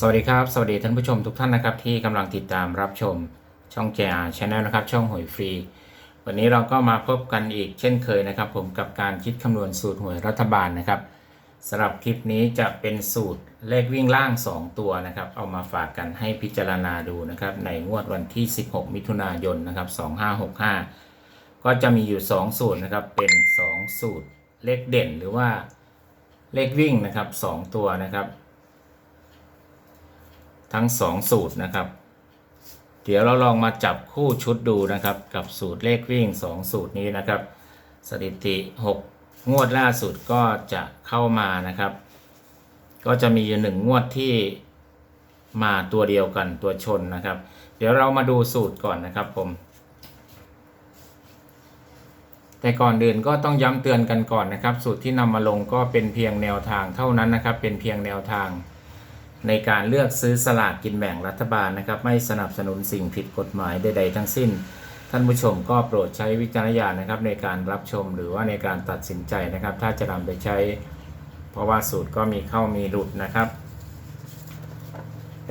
สวัสดีครับ สวัสดีท่านผู้ชมทุกท่านนะครับ ที่กำลังติดตามรับชมช่อง JR Channel นะครับ ช่องหวยฟรี วันนี้เราก็มาพบกันอีกเช่นเคยนะครับ ผมกับการคิดคำนวณสูตรหวยรัฐบาลนะครับสำหรับคลิปนี้จะเป็นสูตรเลขวิ่งล่าง 2 ตัวนะครับ เอามาฝากกันให้พิจารณาดูนะครับ ในงวดวันที่ 16 มิถุนายนนะครับ2565 ก็จะมีอยู่ 2 สูตรนะครับเป็น 2 สูตรเลขเด่นหรือว่าเลขวิ่งนะครับ 2 ตัวนะครับ ทั้ง 2 สูตรนะครับ เดี๋ยวเราลองมาจับคู่ชุดดูนะครับ กับสูตรเลขวิ่ง 2 สูตรนี้นะครับ สถิติ 6 งวดล่าสุดก็จะเข้ามานะครับ ก็จะมีอยู่หนึ่งงวดที่มาตัวเดียวกันตัวชนนะครับ เดี๋ยวเรามาดูสูตรก่อนนะครับผม แต่ก่อนอื่นก็ต้องย้ำเตือนกันก่อนนะครับ สูตรที่นำมาลงก็เป็นเพียงแนวทางเท่านั้นนะครับ เป็นเพียงแนวทาง ในการเลือกซื้อสลากกินแบ่งรัฐบาลนะครับ ไม่สนับสนุนสิ่งผิดกฎหมายใดๆทั้งสิ้น ท่านผู้ชมก็โปรดใช้วิจารณญาณนะครับ ในการรับชมหรือว่าในการตัดสินใจนะครับ ถ้าจะนำไปใช้ เพราะว่าสูตรก็มีเข้ามีหลุดนะครับ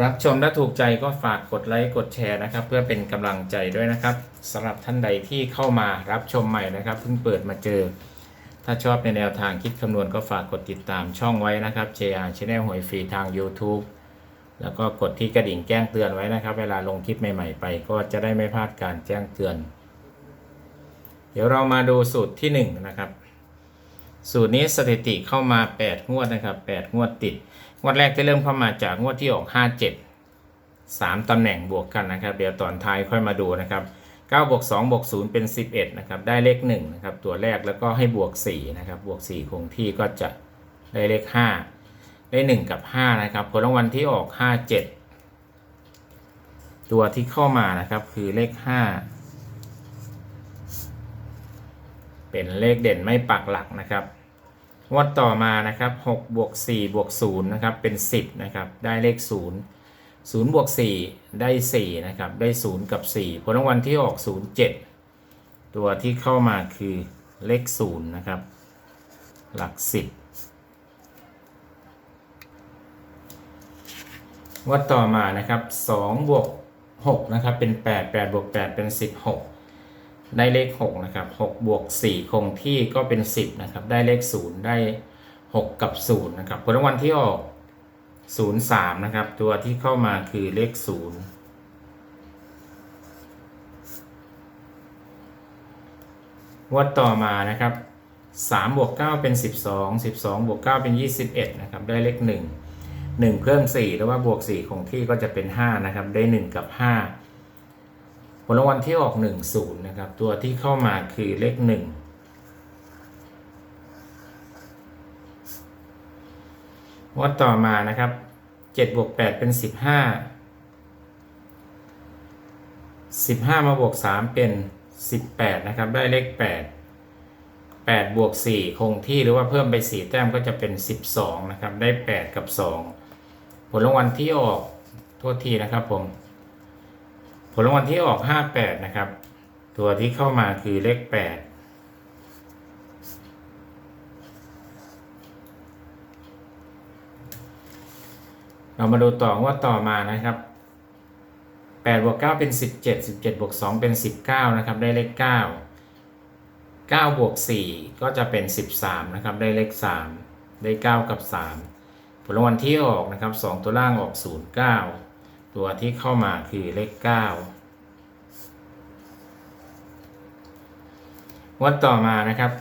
รับชมและถูกใจก็ฝากกดไลค์กดแชร์นะครับ เพื่อเป็นกำลังใจด้วยนะครับสำหรับท่านใดที่เข้ามารับชมใหม่นะครับเพิ่งเปิดมาเจอ ถ้าชอบในแนวทางคิดคำนวณก็ฝากกดติดตามช่องไว้นะครับ JR Channel หวยฟรีทาง YouTube แล้วก็กดที่กระดิ่งแจ้งเตือนไว้นะครับ เวลาลงคลิปใหม่ๆไป ก็จะได้ไม่พลาดการแจ้งเตือน เดี๋ยวเรามาดูสูตรที่ 1 นะครับ สูตรนี้สถิติเข้ามา 8 งวดนะครับ 8 งวดติด งวดแรกที่เริ่มเข้ามาจากงวดที่ออก 57 3ตำแหน่งบวกกันนะครับ เดี๋ยวตอนท้ายค่อยมาดูนะครับ 9บวก2บวก0เป็น 11นะครับได้เลข1นะครับตัวแรกแล้วก็ให้บวก4นะครับบวก 4 คงที่ก็จะได้เลข 5 ได้ 1 กับ 5 นะครับผลรางวัลที่ออก 57 ตัวที่เข้ามานะครับคือเลข 5 เป็นเลขเด่นไม่ปักหลักนะครับงวดต่อมานะครับ6บวก4บวก0นะครับเป็น 10นะครับได้เลข 0 0บวก4ได้ 4 นะครับ ได้ 0 กับ 4 ผลรางวัลที่ออก 07 ตัวที่เข้ามาคือเลข 0 นะครับ หลัก 10งวดต่อมานะครับ2บวก6นะครับ เป็น 8 8บวก8 เป็น 16 ได้เลข 6 นะครับ6บวก4คงที่ก็เป็น 10 นะครับ ได้เลข 0 ได้ 6 กับ 0 นะครับ ผลรางวัลที่ออก 03 นะครับ ตัวที่เข้ามาคือเลข0งวดต่อมานะครับ3บวก9เป็น 12 12บวก9เป็น 21 นะครับ ได้เลข 1 1 เพิ่ม4หรือว่าบวก4คงที่ก็จะเป็น 5 นะครับ ได้ 1 กับ 5 ผลรางวัลที่ออก 1 0 นะครับ ตัวที่เข้ามาคือเลข 1 วดต่อมานะครับ7บวก8เป็น 15 15 มาบวก 3 เป็น 18 นะครับ ได้เลข 8 8 บวก 4 คงที่หรือว่าเพิ่มไป 4 แต้มก็จะเป็น 12 นะครับ ได้ 8 กับ 2 ผลรางวัลที่ออกโทษทีนะครับผม ผลรางวัลที่ออก 58 นะครับ ตัวที่เข้ามาคือเลข 8 เรามาดูต่อว่าต่อมานะครับ8บวก9เป็น 17 17บวก2เป็น 19 นะครับ ได้เลข 9 9บวก4ก็จะเป็น 13 นะครับ ได้เลข 3 ได้ 9 กับ 3 ผลรางวัลที่ออกนะครับ 2 ตัวล่างออก 09 ตัวที่เข้ามาคือเลข 9 วัดต่อมานะครับ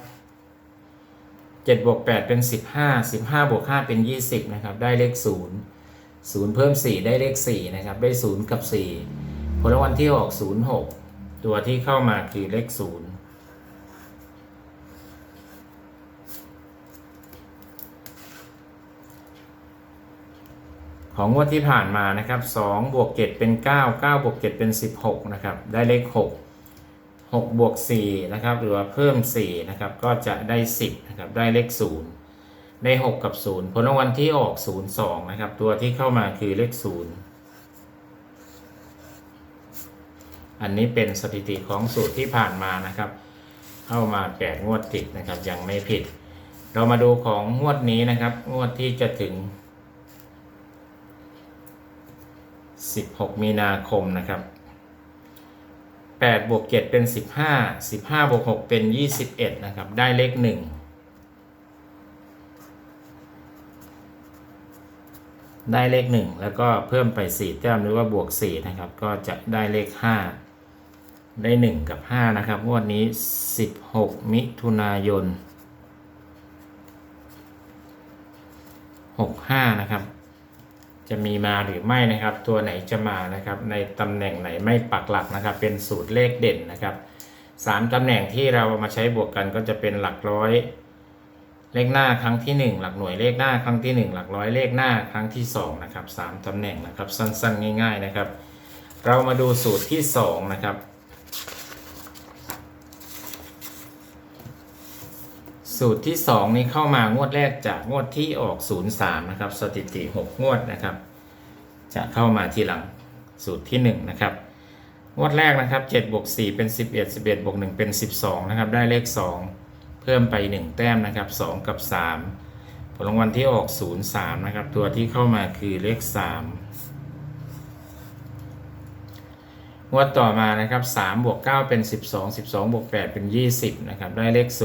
7บวก8เป็น 15 15บวก5เป็น 20 นะครับ ได้เลข 0 0เพิ่ม 4 ได้เลข 4 นะครับ ได้ 0 กับ 4 ผลรางวัลที่ออก06 ตัวที่เข้ามาคือเลข 0ของงวดที่ผ่านมานะครับ2บวก7เป็น 9 9บวก7เป็น 16 นะครับ ได้เลข 6 6บวก4นะครับ หรือว่าเพิ่ม 4 นะครับ ก็จะได้ 10 นะครับ ได้เลข 0 ได้ 6 กับ 0 ผลรางวัลที่ออก 02 นะครับ ตัวที่เข้ามาคือเลข 0 อันนี้เป็นสถิติของสูตรที่ผ่านมานะครับ เข้ามา8งวดติดนะครับยังไม่ผิด เรามาดูของงวดนี้นะครับ งวดที่จะถึง 16 มีนาคมนะครับ8บวก7เป็น 15 15บวก6เป็น 21 นะครับ ได้เลข 1 ได้เลข 1 แล้วก็เพิ่มไป 4 แต้มหรือว่าบวก 4 นะครับ ก็จะได้เลข 5 ได้ 1 กับ 5 นะครับงวดนี้ 16 มิถุนายน 65 นะครับ จะมีมาหรือไม่นะครับ ตัวไหนจะมานะครับ ในตำแหน่งไหนไม่ปักหลักนะครับ เป็นสูตรเลขเด่นนะครับสามตำแหน่งที่เรามาใช้บวกกันก็จะเป็นหลักร้อย เลขหน้าครั้งที่ 1 หลักหน่วยเลขหน้าครั้งที่ 1 หลักร้อยเลขหน้าครั้งที่2นะครับสามตำแหน่งนะครับสั้นๆ ง่าย ๆนะครับ เรามาดูสูตรที่2นะครับสูตรที่ 2 นี้เข้ามางวดแรกจากงวดที่ออก 03 นะครับ สถิติ 6 งวดนะครับ จะเข้ามาทีหลังสูตรที่1นะครับงวดแรกนะครับ7บวก4เป็น 11 11บวก1เป็น 12 นะครับ ได้เลข 2 พิ่มไป 1 แต้มนะครับ 2 กับ 3 ผลรางวัลที่ออก 03 นะครับ ตัวที่เข้ามาคือเลข 3 งวดต่อมานะครับ3บวก9เป็น 12 12บวก8เป็น 20 นะครับ ได้เลข 0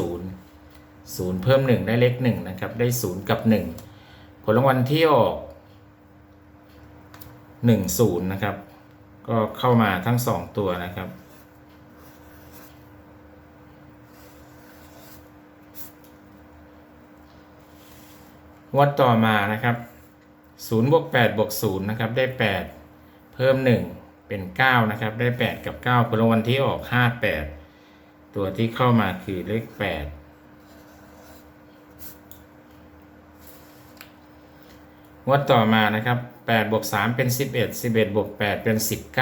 0 เพิ่ม 1 ได้เลข 1 นะครับ ได้ 0 กับ 1 ผลรางวัลที่ออก 1 0 นะครับ ก็เข้ามาทั้ง 2 ตัวนะครับ วัดต่อมานะครับ0บวก8บวก0นะครับได้ 8 เพิ่ม 1 เป็น 9 นะครับ ได้ 8 กับ 9ผลรางวัลที่ออก 58 ตัวที่เข้ามาคือเลข8งวดต่อมานะครับ8บวก3เป็น 11 11บวก8เป็น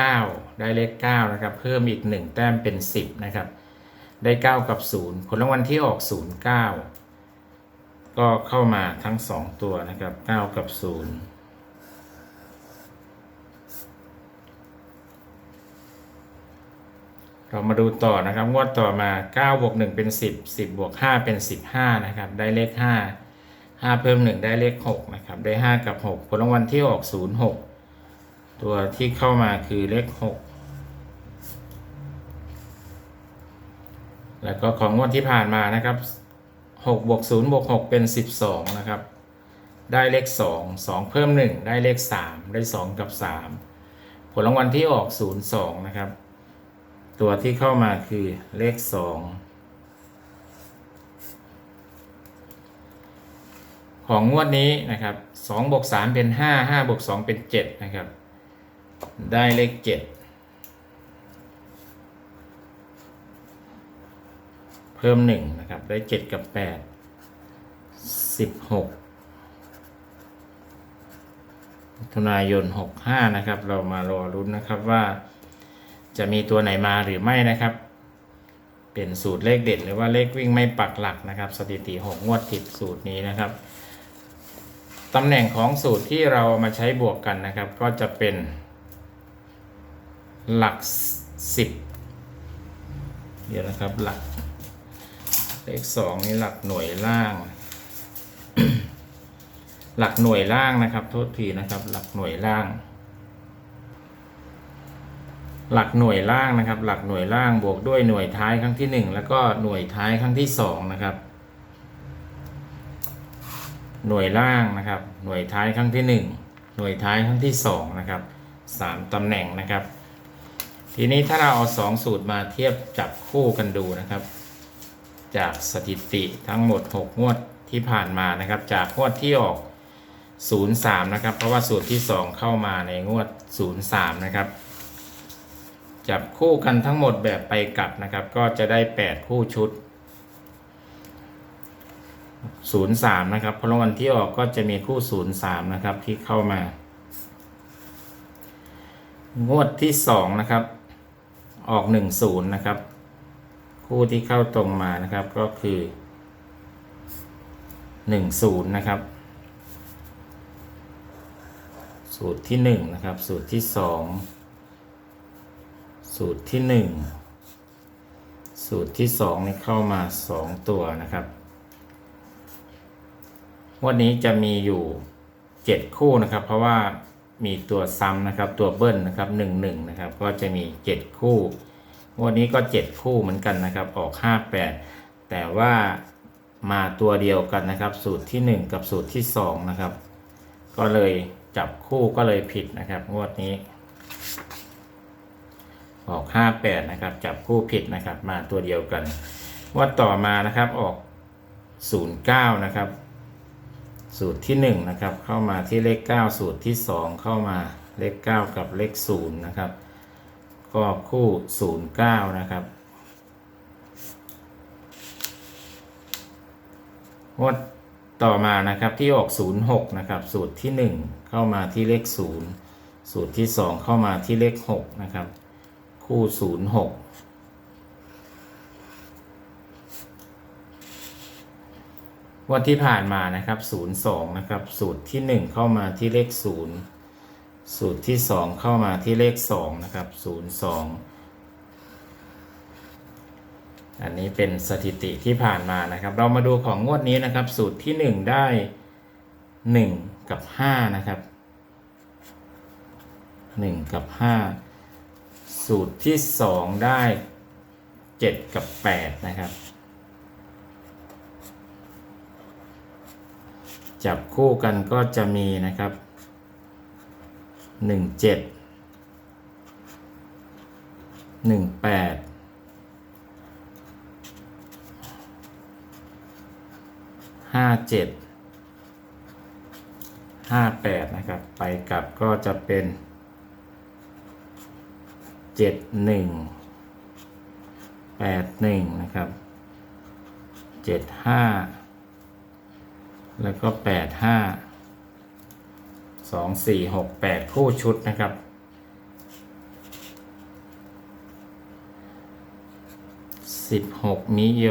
19 ได้เลข 9 นะครับ เพิ่มอีก 1 แต้มเป็น 10 นะครับ ได้ 9 กับ 0 ผลรางวัลที่ออก 09 ก็เข้ามาทั้ง2ตัวนะครับ 9 กับ 0เรามาดูต่อนะครับงวดต่อมา9บวก1เป็น 10 10บวก5เป็น 15นะครับได้เลข 5 5 เพิ่ม 1 ได้เลข6นะครับได้ 5 กับ 6 ผลรางวัลที่ออก 06 ตัวที่เข้ามาคือเลข 6 แล้วก็ของงวดที่ผ่านมานะครับ 6บวก0บวก6เป็น 12 นะครับ ได้เลข 2 2 เพิ่ม 1 ได้เลข 3 ได้ 2 กับ 3 ผลรางวัลที่ออก 02 นะครับ ตัวที่เข้ามาคือเลข 2 ของงวดนี้นะครับ2บวก3เป็น 5 5บวก2เป็น 7 นะครับ ได้เลข 7 เพิ่ม1นะครับ ได้7กับ8 16มิถุนายน65นะครับ เรามารอรุ้นนะครับว่า จะมีตัวไหนมาหรือไม่นะครับ เป็นสูตรเลขเด่นหรือว่าเลขวิ่งไม่ปักหลักนะครับ สถิติ6งวดติดสูตรนี้นะครับตำแหน่งของสูตรที่เรามาใช้บวกกันนะครับ ก็จะเป็นหลัก 10 เดี๋ยวนะครับหลัก เลขสองนี่หลักหน่วยล่าง หลักหน่วยล่างนะครับ โทษทีนะครับ หลักหน่วยล่าง หลักหน่วยล่างนะครับ หลักหน่วยล่างบวกด้วยหน่วยท้ายครั้งที่หนึ่งแล้วก็หน่วยท้ายครั้งที่สองนะครับ หน่วยล่างนะครับ หน่วยท้ายครั้งที่หนึ่งหน่วยท้ายครั้งที่สองนะครับสามตำแหน่งนะครับ ทีนี้ถ้าเราเอาสองสูตรมาเทียบจับคู่กันดูนะครับ จากสถิติทั้งหมด 6 งวดที่ผ่านมานะครับ จากงวดที่ออก 03 นะครับ เพราะว่าสูตรที่ 2 เข้ามาในงวด 03 นะครับ จับคู่กันทั้งหมดแบบไปกลับนะครับ ก็จะได้ 8 คู่ชุด 03 นะครับเพราะรางวัลที่ออกก็จะมีคู่ 03 นะครับที่เข้ามางวดที่ 2 นะครับ ออก 10 นะครับ คู่ที่เข้าตรงมานะครับก็คือ10นะครับ สูตรที่1นะครับ สูตรที่2สูตรที่1สูตรที่2นี่เข้ามา2ตัวนะครับวันนี้จะมีอยู่7คู่นะครับ เพราะว่ามีตัวซ้ำนะครับ ตัวเบิ้ลนะครับหนึ่งหนึ่งนะครับ ก็จะมีเจ็ดคู่ วันนี้ก็เจ็ดคู่เหมือนกันนะครับ ออกห้าแปดแต่ว่ามาตัวเดียวกันนะครับ สูตรที่หนึ่งกับสูตรที่สองนะครับ ก็เลยจับคู่ก็เลยผิดนะครับงวดนี้ ออกห้าแปดนะครับ จับคู่ผิดนะครับ มาตัวเดียวกันงวดต่อมานะครับออกศูนย์เก้านะครับ สูตรที่หนึ่งนะครับ เข้ามาที่เลขเก้าสูตรที่สองเข้ามาเลขเก้ากับเลขศูนย์นะครับ ก็คู่ศูนย์เก้านะครับงวดต่อมานะครับที่ออกศูนย์หกนะครับ สูตรที่หนึ่งเข้ามาที่เลขศูนย์สูตรที่สองเข้ามาที่เลขหกนะครับ คู่ศูนย์หกวันที่ผ่านมานะครับ 02 นะครับ สูตรที่ 1 เข้ามาที่เลข 0 สูตรที่2เข้ามาที่เลข2นะครับ02อันนี้เป็นสถิติที่ผ่านมานะครับ เรามาดูของงวดนี้นะครับ สูตรที่1ได้1กับ5นะครับ1กับ5สูตรที่2ได้7กับ8นะครับจับคู่กันก็จะมีนะครับ หนึ่งเจ็ดหนึ่งแปดห้าเจ็ดห้าแปดนะครับ ไปกลับก็จะเป็นเจ็ดหนึ่งแปดหนึ่งนะครับเจ็ดห้าแล้วก็แปดห้า สองสี่หกแปดคู่ชุดนะครับ สิบหกมิโย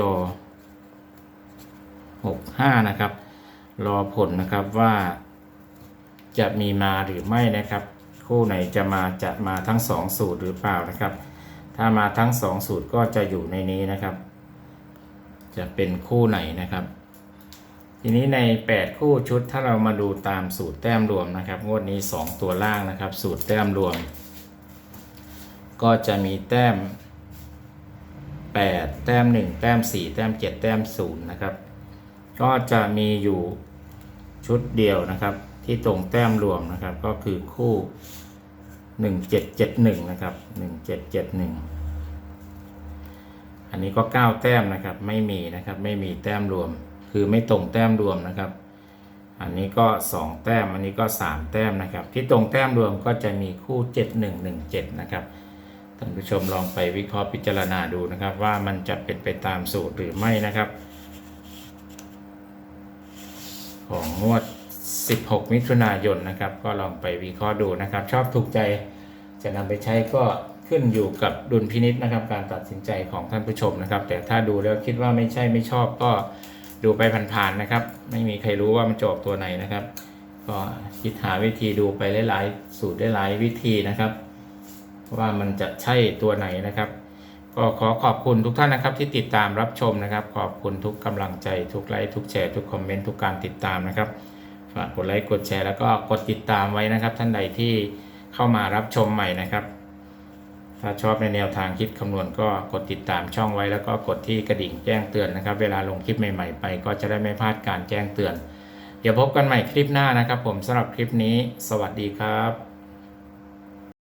หกห้านะครับ รอผลนะครับว่าจะมีมาหรือไม่นะครับ คู่ไหนจะมาจะมาทั้งสองสูตรหรือเปล่านะครับ ถ้ามาทั้งสองสูตรก็จะอยู่ในนี้นะครับ จะเป็นคู่ไหนนะครับ ทีนี้ใน 8 คู่ชุดถ้าเรามาดูตามสูตรแต้มรวมนะครับงวดนี้ 2 ตัวล่างนะครับ สูตรแต้มรวม ก็จะมีแต้ม 8 แต้ม 1 แต้ม 4 แต้ม 7 แต้ม 0 นะครับ ก็จะมีอยู่ชุดเดียวนะครับ ที่ตรงแต้มรวมนะครับ ก็คือคู่ 1771 นะครับ 1771 อันนี้ก็ 9 แต้มนะครับ ไม่มีนะครับ ไม่มีแต้มรวม คือไม่ตรงแต้มรวมนะครับ อันนี้ก็ 2 แต้ม อันนี้ก็ 3 แต้มนะครับ ที่ตรงแต้มรวมก็จะมีคู่ 7117 นะครับ ท่านผู้ชมลองไปวิเคราะห์พิจารณาดูนะครับ ว่ามันจะเป็นไปตามสูตรหรือไม่นะครับ ของงวด 16 มิถุนายนนะครับ ก็ลองไปวิเคราะห์ดูนะครับ ชอบถูกใจจะนำไปใช้ก็ขึ้นอยู่กับดุลพินิษนะครับการตัดสินใจของท่านผู้ชมนะครับ แต่ถ้าดูแล้วคิดว่าไม่ใช่ไม่ชอบก็ ดูไปผ่านๆนะครับ ไม่มีใครรู้ว่ามันจะออกตัวไหนนะครับ ก็คิดหาวิธีดูไปหลายๆ สูตรหลายๆวิธีนะครับ ว่ามันจะใช่ตัวไหนนะครับ ก็ขอขอบคุณทุกท่านนะครับ ที่ติดตามรับชมนะครับ ขอบคุณทุกกำลังใจทุกไลค์ทุกแชร์ทุกคอมเมนต์ทุกการติดตามนะครับฝากกดไลค์กดแชร์แล้วก็กดติดตามไว้นะครับ ท่านใดที่เข้ามารับชมใหม่นะครับ ถ้าชอบในแนวทางคิดคำนวณก็กดติดตามช่องไว้แล้วก็กดที่กระดิ่งแจ้งเตือนนะครับ เวลาลงคลิปใหม่ๆไป ก็จะได้ไม่พลาดการแจ้งเตือน เดี๋ยวพบกันใหม่คลิปหน้านะครับ ผมสำหรับคลิปนี้ สวัสดีครับ